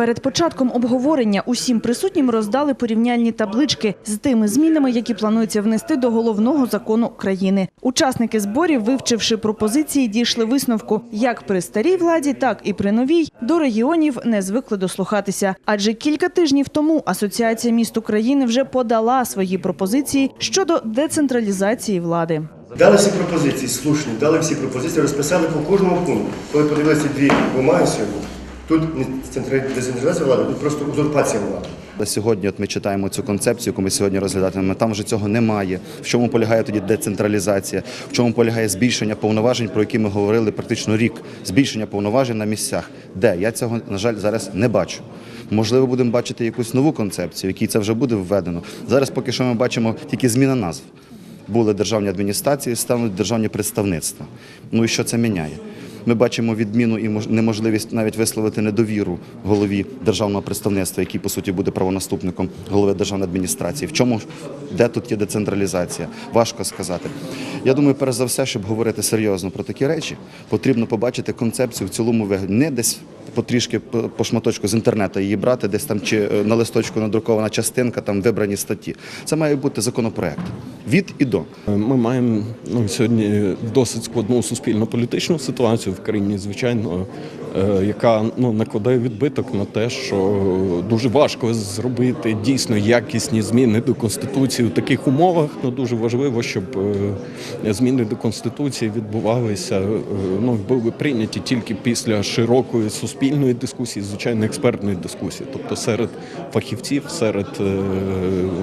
Перед початком обговорення усім присутнім роздали порівняльні таблички з тими змінами, які планується внести до головного закону країни. Учасники зборів, вивчивши пропозиції, дійшли висновку як при старій владі, так і при новій до регіонів не звикли дослухатися. Адже кілька тижнів тому Асоціація міст України вже подала свої пропозиції щодо децентралізації влади. Дали всі пропозиції слушні, дали всі пропозиції, розписали по кожному пункту. Коли подивилися дві бумаги сьогодні, тут не децентралізація влади, тут просто узурпація влади. Але Сьогодні от ми читаємо цю концепцію, яку ми сьогодні розглядатимемо. Там вже цього немає. В чому полягає тоді децентралізація? В чому полягає збільшення повноважень, про які ми говорили практично рік? Збільшення повноважень на місцях. Де я цього на жаль зараз не бачу. Можливо, будемо бачити якусь нову концепцію, в якій це вже буде введено. Зараз поки що ми бачимо тільки зміна назв. Були державні адміністрації, стануть державні представництва. Ну і що це міняє? Ми бачимо відміну і мож- неможливість навіть висловити недовіру голові державного представництва, який по суті буде правонаступником голови державної адміністрації. В чому де тут є децентралізація? Важко сказати. Я думаю, перш за все, щоб говорити серйозно про такі речі, потрібно побачити концепцію в цілому вигляді. Не десь потрішки по по шматочку з інтернету її брати, десь там чи е, на листочку надрукована частинка, там вибрані статті. Це має бути законопроект від і до. Ми маємо ну, сьогодні досить складну суспільно-політичну ситуацію в країні, звичайно, е, яка ну, накладає відбиток на те, що дуже важко зробити дійсно якісні зміни до конституції в таких умовах. Ну, дуже важливо, щоб е, зміни до конституції відбувалися, е, ну, були прийняті тільки після широкої суспільної дискусії, звичайно, експертної дискусії, тобто серед фахівців, серед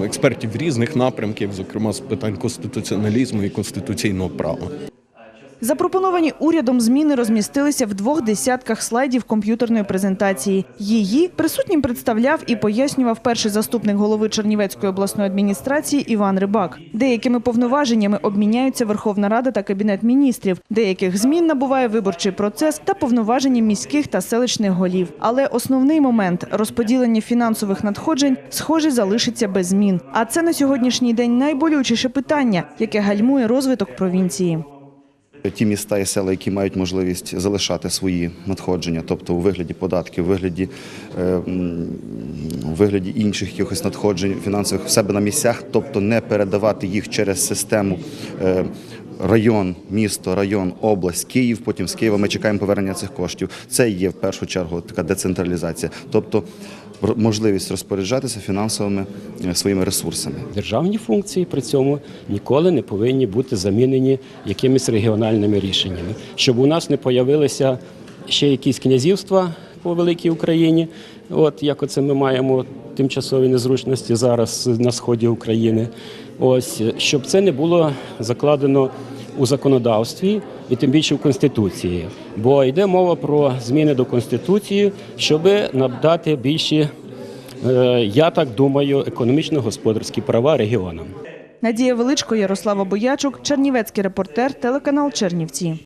експертів різних напрямків, зокрема з питань конституціоналізму і конституційного права. Запропоновані урядом зміни розмістилися в двох десятках слайдів комп'ютерної презентації. Її присутнім представляв і пояснював перший заступник голови Чернівецької обласної адміністрації Іван Рибак. Деякими повноваженнями обміняються Верховна Рада та Кабінет міністрів. Деяких змін набуває виборчий процес та повноваження міських та селищних голів. Але основний момент розподілення фінансових надходжень схоже залишиться без змін. А це на сьогоднішній день найболючіше питання, яке гальмує розвиток провінції. Ті міста і села, які мають можливість залишати свої надходження, тобто у вигляді податків, у вигляді, е, у вигляді інших якихось надходжень фінансових в себе на місцях, тобто не передавати їх через систему. е, Район, місто, район, область, Київ. Потім з Києва ми чекаємо повернення цих коштів. Це є в першу чергу така децентралізація, тобто можливість розпоряджатися фінансовими е, своїми ресурсами. Державні функції при цьому ніколи не повинні бути замінені якимись регіональними рішеннями, щоб у нас не появилися ще якісь князівства по великій Україні. От як оце ми маємо тимчасові незручності зараз на сході України. Ось щоб це не було закладено у законодавстві і тим більше в конституції, бо йде мова про зміни до конституції, щоб надати більші Е, Я так думаю, економічно-господарські права регіонам. Надія Величко, Ярослава Боячук, Чернівецький репортер, телеканал Чернівці.